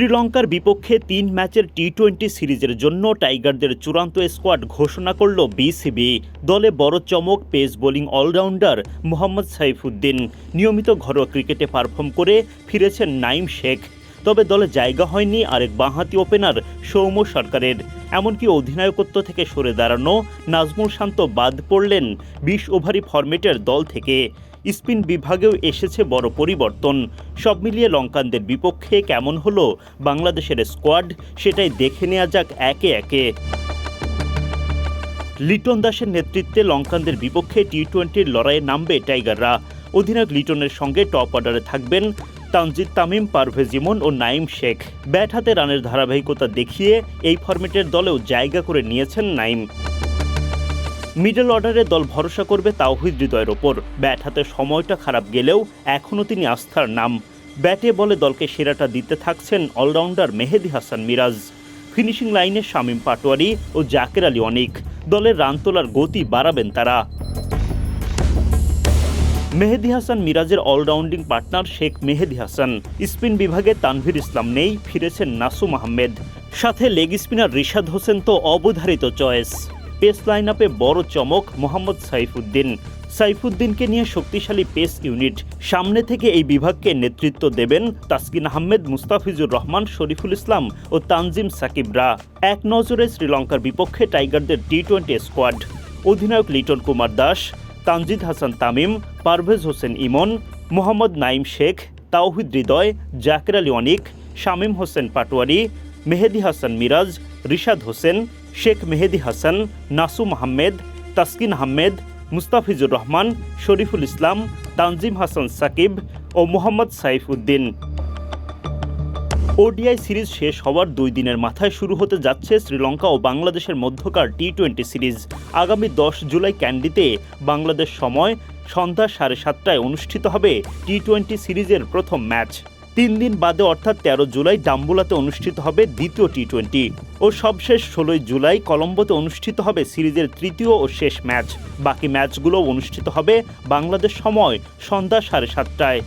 শ্রীলঙ্কার বিপক্ষে তিন ম্যাচের টি টোয়েন্টি সিরিজের জন্য টাইগারদের চূড়ান্ত স্কোয়াড ঘোষণা করল বিসিবি। দলে বড় চমক pace bowling allrounder Mohammad Saifuddin. নিয়মিত ঘরোয়া ক্রিকেটে পারফর্ম করে ফিরেছেন নাইম শেখ। তবে দলে জায়গা হয়নি আরেক বাঁহাতি ওপেনার সৌম্য সরকারের। এমনকি অধিনায়কত্ব থেকে সরে দাঁড়ানো নাজমুল শান্ত বাদ পড়লেন বিশ ওভারি ফরম্যাটের দল থেকে। স্পিন বিভাগেও এসেছে বড় পরিবর্তন। সব মিলিয়ে লঙ্কানদের বিপক্ষে কেমন হলো বাংলাদেশের স্কোয়াড, সেটাই দেখে নেওয়া যাক একে একে। লিটন দাসের নেতৃত্বে লঙ্কানদের বিপক্ষে টি টোয়েন্টির লড়াইয়ে নামবে টাইগাররা। অধিনায়ক লিটনের সঙ্গে টপ অর্ডারে থাকবেন তানজিদ তামিম, পারভেজ ইমন ও নাইম শেখ। ব্যাট হাতে রানের ধারাবাহিকতা দেখিয়ে এই ফরম্যাটের দলেও জায়গা করে নিয়েছেন নাইম মিডল অর্ডারে দল ভরসা করবে তাওহিদ হৃদয়ের ওপর। ব্যাট হাতে সময়টা খারাপ গেলেও এখনও তিনি আস্থার নাম। ব্যাটে বলে দলকে সেরাটা দিতে থাকছেন অলরাউন্ডার মেহেদি হাসান মিরাজ। ফিনিশিং লাইনে শামীম পাটোয়ারি ও জাকের আলী অনিক। দলের রান তোলার গতি বাড়াবেন তারা। মেহেদি হাসান মিরাজের allrounding partner Sheikh Mehedi Hasan. Spin বিভাগে তানভীর ইসলাম নেই, ফিরেছেন নাসুম আহমেদ। সাথে লেগ স্পিনার রিশাদ হোসেন তো অবধারিত চয়েস। পেস লাইন আপে বড় চমক মোহাম্মদ সাইফুদ্দিন। সাইফুদ্দিনকে নিয়ে শক্তিশালী পেস ইউনিট। সামনে থেকে এই বিভাগকে নেতৃত্ব দেবেন তাসকিন আহমেদ, মুস্তাফিজুর রহমান, শরীফুল ইসলাম ও তানজিম সাকিবরা। এক নজরে শ্রীলঙ্কার বিপক্ষে টাইগারদের টি টোয়েন্টি স্কোয়াড। অধিনায়ক লিটন কুমার দাস, তানজিদ হাসান তামিম, পারভেজ হোসেন ইমন, মোহাম্মদ নাইম শেখ, তাওহিদ হৃদয়, জাকের আলী অনিক, শামীম হোসেন পাটোয়ারি, মেহেদি হাসান মিরাজ, রিশাদ হোসেন শেখ মেহেদি হাসান নাসুম আহমেদ তাসকিন আহমেদ, মুস্তাফিজুর রহমান, শরীফুল ইসলাম, তানজিম হাসান সাকিব ও মোহাম্মদ সাইফ উদ্দিন ওডিআই সিরিজ শেষ হওয়ার দুই দিনের মাথায় শুরু হতে যাচ্ছে শ্রীলঙ্কা ও বাংলাদেশের মধ্যকার টি টোয়েন্টি সিরিজ। আগামী দশ জুলাই ক্যান্ডিতে বাংলাদেশ সময় সন্ধ্যা সাড়ে সাতটায় অনুষ্ঠিত হবে টি টোয়েন্টি সিরিজের প্রথম ম্যাচ। তিন দিন বাদে অর্থাৎ তেরো জুলাই ডাম্বুলাতে অনুষ্ঠিত হবে দ্বিতীয় টি টোয়েন্টি ও সবশেষ ষোলোই জুলাই কলম্বোতে অনুষ্ঠিত হবে সিরিজের তৃতীয় ও শেষ ম্যাচ। বাকি ম্যাচগুলো অনুষ্ঠিত হবে বাংলাদেশ সময় সন্ধ্যা সাড়ে সাতটায়।